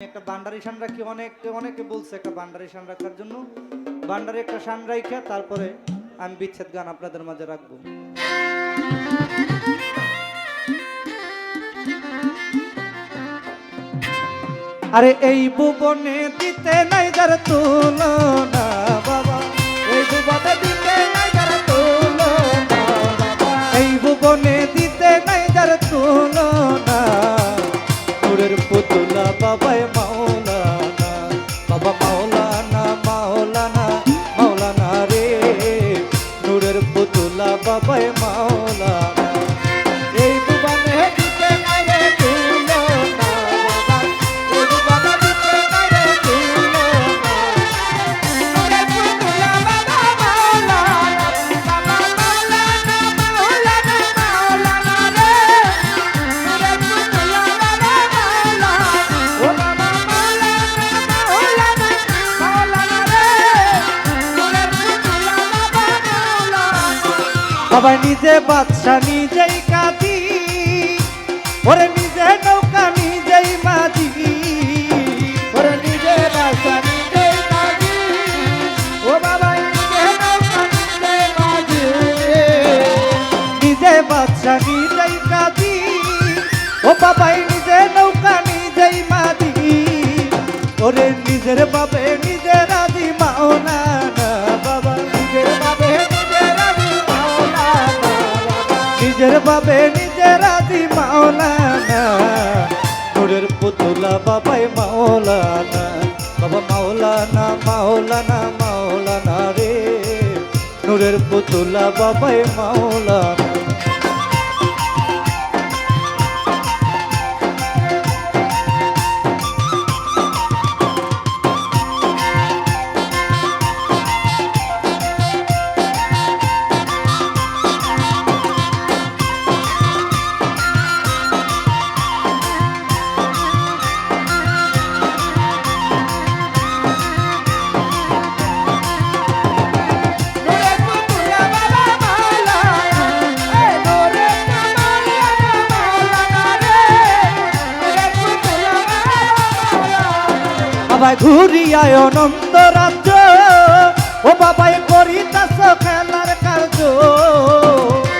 একটা বান্ডারি শান রাখি অনেকে অনেকে বলছে একটা বান্ডারি শান রাখার জন্য? বান্ডারি একটা শান রাখা তারপরে আমি বিচ্ছেদ গান আপনাদের মাঝে রাখব। আরে এই ভুবনে দিতে নাই যার তুলনা। বাবা নিজে বাদশা, নিজেই কাঁদি ওরে নিজে নৌকা, নিজেই মাঝি। ওরে নিজে বাদশা নিজেই কাঁদি ও বাবা, নিজে নৌকা, নিজেই মাঝি। নিজে বাদশা, নিজেই কাঁদি ও বাবাই, নিজে নৌকা, নিজেই মাঝি। ওরে নিজের বাবে নিজের বাবে নিজের আদি মাওলানা। পুতুলা বাবাই মাওলানা। বাবা মাওলানা মাওলানা মাওলানা রে। নূরের পুতুলা বাবাই মাওলানা। মাওলানা বাবাই ঘুরি আয় অনন্ত রাজ্য, ও বাবাই করিতাস খেলার কার্য।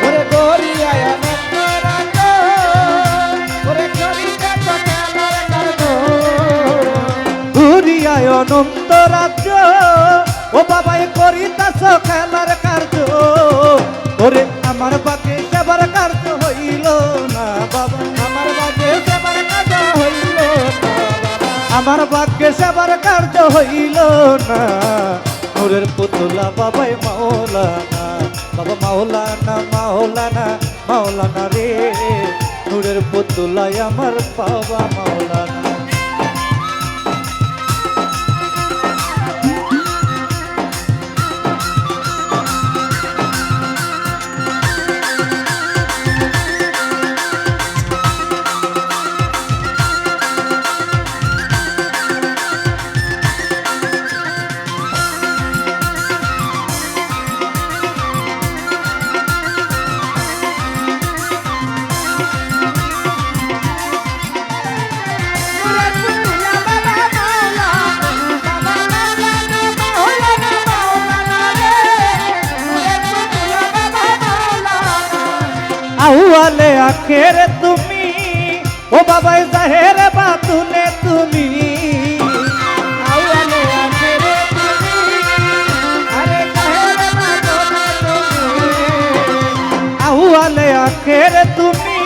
ওরে গরি আয় অনন্ত রাজ্য, ওরে করিতাছ খেলার কার্য। ঘুরি আয় অনন্ত রাজ্য, ও বাবাই করিতাস খেলার আমার ভাগ্যে সেবার কার্য হইল না। নূরের পুতুলা, বাবাই মাওলানা, বাবা মাওলানা মাওলা না রে। নূরের পুতুলাই আমার বাবা মাওলানা। আখেরে তুমি, ও বাবাই জাহের বাতুনে তুমি। আউয়ালে আখেরে তুমি,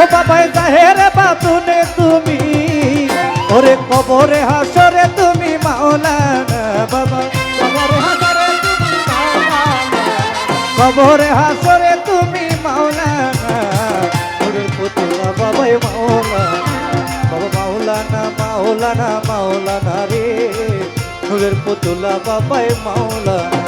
ও বাবাই জাহের বাতুনে তুমি। ওরে কবরে হাসরে তুমি মাওলানা বাবা। কবরে হাসরে তুমি পুতুলা বাবাই মাওলানা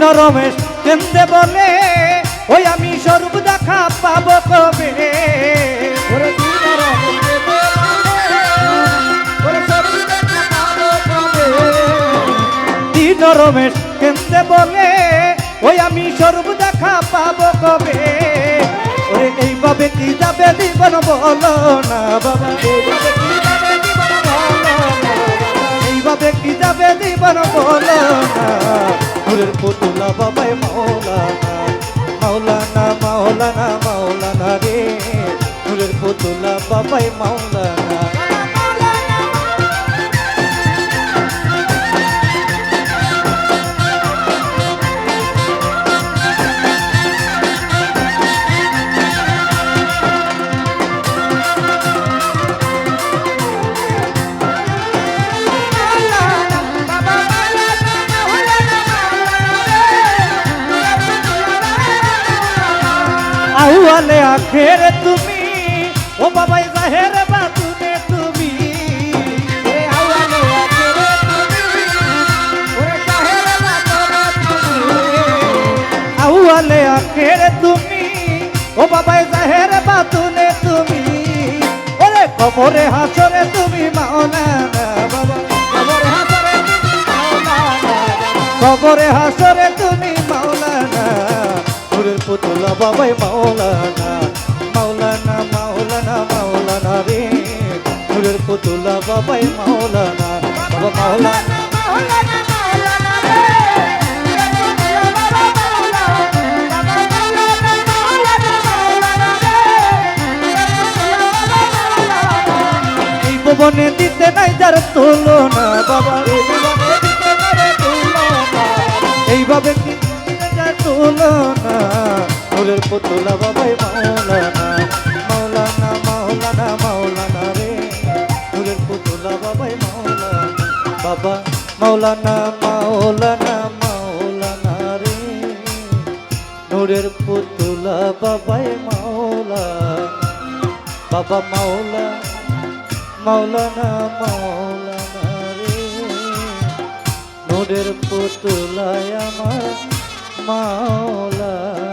রমেশ কেন্দ্রে বলে ওই আমি স্বরূপ দেখা পাবো কবে? রমেশ কেন্দ্রে বলে ওই আমি স্বরূপ দেখা পাবো কবে? ওরে এইভাবে কি যাবে জীবন বলো না বাবা? এইভাবে কি যাবে জীবন বলো না নূরের পুতুলা বাবাই মাওলানা। মাওলানা মাওলানা মাওলানা রে। ফুলের পুতুলা বাবাই মাওলানা। আখেরে তুমি? ও বাবাই জাহেরে বাতুনে তুমি আউয়ালে আখেরে তুমি ও বাবাই জাহেরে বাতুনে তুমি ওরে কবরে হাসরে তুমি মাওলানা বাবা। খবর হাসরে তুমি মাওলানা কবরে হাসরে তুমি মাওলানা। নূরের পুতুলা বাবাই মাওলানা সবাই মাওলানা, বাবা মাওলানা। মাওলানা জীবনে দিতে নাই যার তুলনা, বাবা। এইভাবে তুলনা ফুলের পুতুলা, বাবাই মাওলানা। বাবা, মাওলানা মাওলানা মাওলানা রে। নূরের পুতুলা বাবাই মাওলানা বাবা মাওলা, মাওলানা মাওলানা রে। নূরের পুতুলায় আমার মাওলা।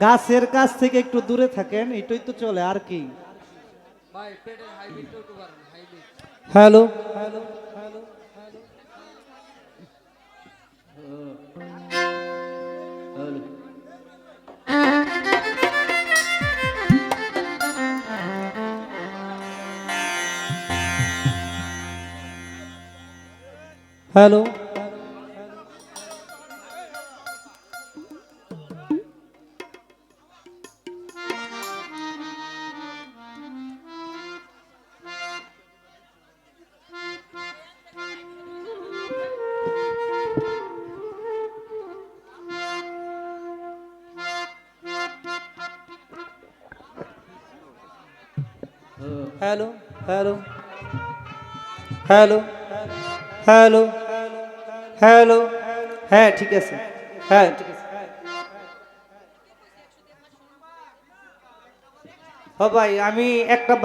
গাছের কাছ থেকে একটু দূরে থাকেন এটাই তো চলে আর কি? Hello hello hello? Hello? Hello hello hello hello hello hello হ্যাঁ ঠিক আছে হ্যাঁ ঠিক আছে হ ভাই আমি একটা